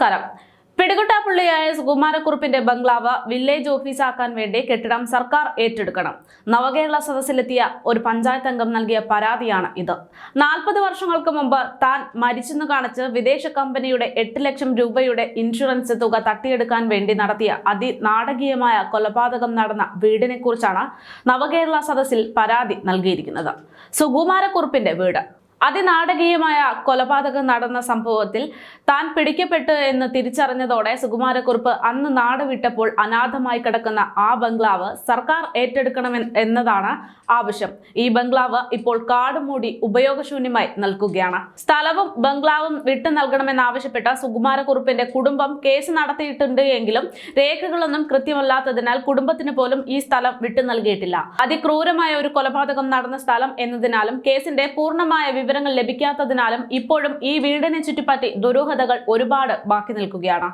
നമസ്കാരം. പിടികുട്ടാപ്പുള്ളിയായ സുകുമാരക്കുറുപ്പിന്റെ ബംഗ്ലാവ് വില്ലേജ് ഓഫീസാക്കാൻ വേണ്ടി കെട്ടിടം സർക്കാർ ഏറ്റെടുക്കണം. നവകേരള സദസ്സിലെത്തിയ ഒരു പഞ്ചായത്ത് അംഗം നൽകിയ പരാതിയാണ് ഇത്. നാൽപ്പത് വർഷങ്ങൾക്ക് മുമ്പ് താൻ മരിച്ചെന്ന് കാണിച്ച് വിദേശ കമ്പനിയുടെ എട്ട് ലക്ഷം രൂപയുടെ ഇൻഷുറൻസ് തുക തട്ടിയെടുക്കാൻ വേണ്ടി നടത്തിയ അതിനാടകീയമായ കൊലപാതകം നടന്ന വീടിനെക്കുറിച്ചാണ് നവകേരള സദസ്സിൽ പരാതി നൽകിയിരിക്കുന്നത്. സുകുമാരക്കുറുപ്പിന്റെ വീട്. അതിനാടകീയമായ കൊലപാതകം നടന്ന സംഭവത്തിൽ താൻ പിടിക്കപ്പെട്ടു എന്ന് തിരിച്ചറിഞ്ഞതോടെ സുകുമാരക്കുറുപ്പ് അന്ന് നാട് വിട്ടപ്പോൾ അനാഥമായി കിടക്കുന്ന ആ ബംഗ്ലാവ് സർക്കാർ ഏറ്റെടുക്കണമെന്ന് എന്നതാണ് ആവശ്യം. ഈ ബംഗ്ലാവ് ഇപ്പോൾ കാടുമൂടി ഉപയോഗശൂന്യമായി നൽകുകയാണ് സ്ഥലവും ബംഗ്ലാവും വിട്ടു നൽകണമെന്നാവശ്യപ്പെട്ട സുകുമാരക്കുറുപ്പിന്റെ കുടുംബം കേസ് നടത്തിയിട്ടുണ്ട് എങ്കിലും രേഖകളൊന്നും കൃത്യമല്ലാത്തതിനാൽ കുടുംബത്തിന് പോലും ഈ സ്ഥലം വിട്ടു നൽകിയിട്ടില്ല. അതിക്രൂരമായ ഒരു കൊലപാതകം നടന്ന സ്ഥലം എന്നതിനാലും കേസിന്റെ പൂർണമായ വിവരങ്ങൾ ലഭിക്കാത്തതിനാലും ഇപ്പോഴും ഈ വീടിനെ ചുറ്റിപ്പറ്റി ദുരൂഹതകൾ ഒരുപാട് ബാക്കി നിൽക്കുകയാണ്.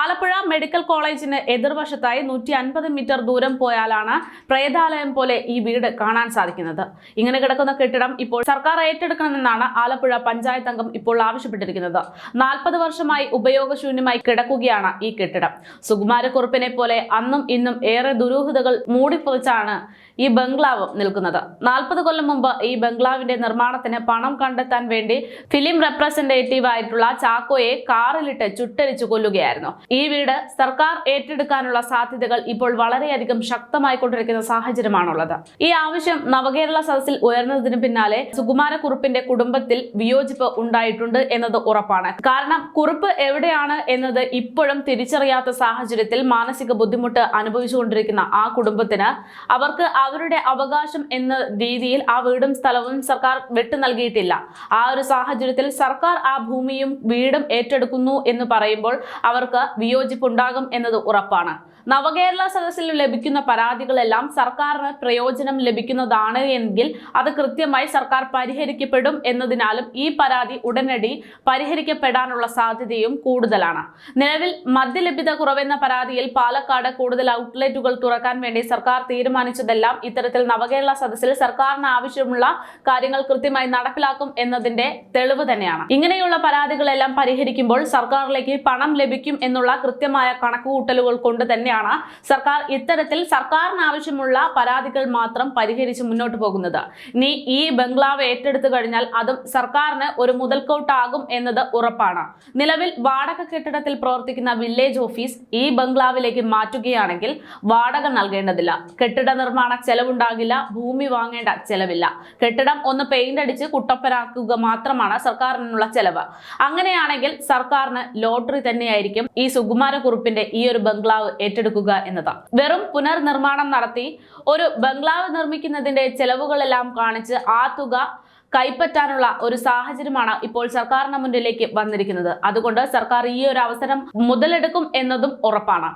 ആലപ്പുഴ മെഡിക്കൽ കോളേജിന് എതിർവശത്തായി നൂറ്റി അൻപത് മീറ്റർ ദൂരം പോയാലാണ് പ്രേതാലയം പോലെ ഈ വീട് കാണാൻ സാധിക്കുന്നത്. ഇങ്ങനെ കിടക്കുന്ന കെട്ടിടം ഇപ്പോൾ സർക്കാർ ഏറ്റെടുക്കണമെന്നാണ് ആലപ്പുഴ പഞ്ചായത്ത് അംഗം ഇപ്പോൾ ആവശ്യപ്പെട്ടിരിക്കുന്നത്. നാൽപ്പത് വർഷമായി ഉപയോഗശൂന്യമായി കിടക്കുകയാണ് ഈ കെട്ടിടം. സുകുമാരക്കുറുപ്പിനെ പോലെ അന്നും ഇന്നും ഏറെ ദുരൂഹതകൾ മൂടിപ്പൊതിച്ചാണ് ഈ ബംഗ്ലാവ് നിൽക്കുന്നത്. നാൽപ്പത് കൊല്ലം മുമ്പ് ഈ ബംഗ്ലാവിന്റെ നിർമ്മാണത്തിന് പണം കണ്ടെത്താൻ വേണ്ടി ഫിലിം റെപ്രസെന്റേറ്റീവ് ആയിട്ടുള്ള ചാക്കോയെ കാറിലിട്ട് ചുട്ടരിച്ചു കൊല്ലുകയായിരുന്നു. ഈ വീട് സർക്കാർ ഏറ്റെടുക്കാനുള്ള സാധ്യതകൾ ഇപ്പോൾ വളരെയധികം ശക്തമായിക്കൊണ്ടിരിക്കുന്ന സാഹചര്യമാണുള്ളത്. ഈ ആവശ്യം നവകേരള സദസ്സിൽ ഉയർന്നതിന് പിന്നാലെ സുകുമാരക്കുറുപ്പിന്റെ കുടുംബത്തിൽ വിയോജിപ്പ് ഉണ്ടായിട്ടുണ്ട് എന്നത് ഉറപ്പാണ്. കാരണം കുറുപ്പ് എവിടെയാണ് എന്നത് ഇപ്പോഴും തിരിച്ചറിയാത്ത സാഹചര്യത്തിൽ മാനസിക ബുദ്ധിമുട്ട് അനുഭവിച്ചുകൊണ്ടിരിക്കുന്ന ആ കുടുംബത്തിന് അവർക്ക് അവരുടെ അവകാശം എന്ന രീതിയിൽ ആ വീടും സ്ഥലവും സർക്കാർ വിട്ടു നൽകിയിട്ടില്ല. ആ ഒരു സാഹചര്യത്തിൽ സർക്കാർ ആ ഭൂമിയും വീടും ഏറ്റെടുക്കുന്നു എന്ന് പറയുമ്പോൾ അവർക്ക് വിയോജിപ്പുണ്ടാകും എന്നത് ഉറപ്പാണ്. നവകേരള സദസ്സിൽ ലഭിക്കുന്ന പരാതികളെല്ലാം സർക്കാരിന് പ്രയോജനം ലഭിക്കുന്നതാണ് എങ്കിൽ അത് കൃത്യമായി സർക്കാർ പരിഹരിക്കപ്പെടും എന്നതിനാലും ഈ പരാതി ഉടനടി പരിഹരിക്കപ്പെടാനുള്ള സാധ്യതയും കൂടുതലാണ്. നിലവിൽ മദ്യലഭ്യത കുറവെന്ന പരാതിയിൽ പാലക്കാട് കൂടുതൽ ഔട്ട്ലെറ്റുകൾ തുറക്കാൻ വേണ്ടി സർക്കാർ തീരുമാനിച്ചതെല്ലാം ഇത്തരത്തിൽ നവകേരള സദസ്സിൽ സർക്കാരിന് ആവശ്യമുള്ള കാര്യങ്ങൾ കൃത്യമായി നടപ്പിലാക്കും എന്നതിന്റെ തെളിവ് തന്നെയാണ്. ഇങ്ങനെയുള്ള പരാതികളെല്ലാം പരിഹരിക്കുമ്പോൾ സർക്കാരിലേക്ക് പണം ലഭിക്കും എന്നുള്ള കൃത്യമായ കണക്കുകൂട്ടലുകൾ കൊണ്ട് തന്നെയാണ് സർക്കാർ ഇത്തരത്തിൽ സർക്കാരിന് ആവശ്യമുള്ള പരാതികൾ മാത്രം പരിഹരിച്ച് മുന്നോട്ട് പോകുന്നത്. ഇനി ഈ ബംഗ്ലാവ് ഏറ്റെടുത്തു കഴിഞ്ഞാൽ അതും സർക്കാരിന് ഒരു മുതൽക്കൂട്ടാകും എന്നത് ഉറപ്പാണ്. നിലവിൽ വാടക കെട്ടിടത്തിൽ പ്രവർത്തിക്കുന്ന വില്ലേജ് ഓഫീസ് ഈ ബംഗ്ലാവിലേക്ക് മാറ്റുകയാണെങ്കിൽ വാടക നൽകേണ്ടതില്ല. കെട്ടിട നിർമ്മാണ ചെലവുണ്ടാകില്ല ഭൂമി വാങ്ങേണ്ട ചെലവില്ല. കെട്ടിടം ഒന്ന് പെയിന്റ് അടിച്ച് കുട്ടപ്പനാക്കുക മാത്രമാണ് സർക്കാരിനുള്ള ചെലവ്. അങ്ങനെയാണെങ്കിൽ സർക്കാരിന് ലോട്ടറി തന്നെയായിരിക്കും ഈ സുകുമാരക്കുറുപ്പിന്റെ ഈ ഒരു ബംഗ്ലാവ് ഏറ്റെടുക്കുക എന്നത്. വെറും പുനർനിർമ്മാണം നടത്തി ഒരു ബംഗ്ലാവ് നിർമ്മിക്കുന്നതിന്റെ ചെലവുകളെല്ലാം കാണിച്ച് ആ തുക കൈപ്പറ്റാനുള്ള ഒരു സാഹചര്യമാണ് ഇപ്പോൾ സർക്കാരിന് മുന്നിലേക്ക് വന്നിരിക്കുന്നത്. അതുകൊണ്ട് സർക്കാർ ഈ ഒരു അവസരം മുതലെടുക്കും എന്നതും ഉറപ്പാണ്.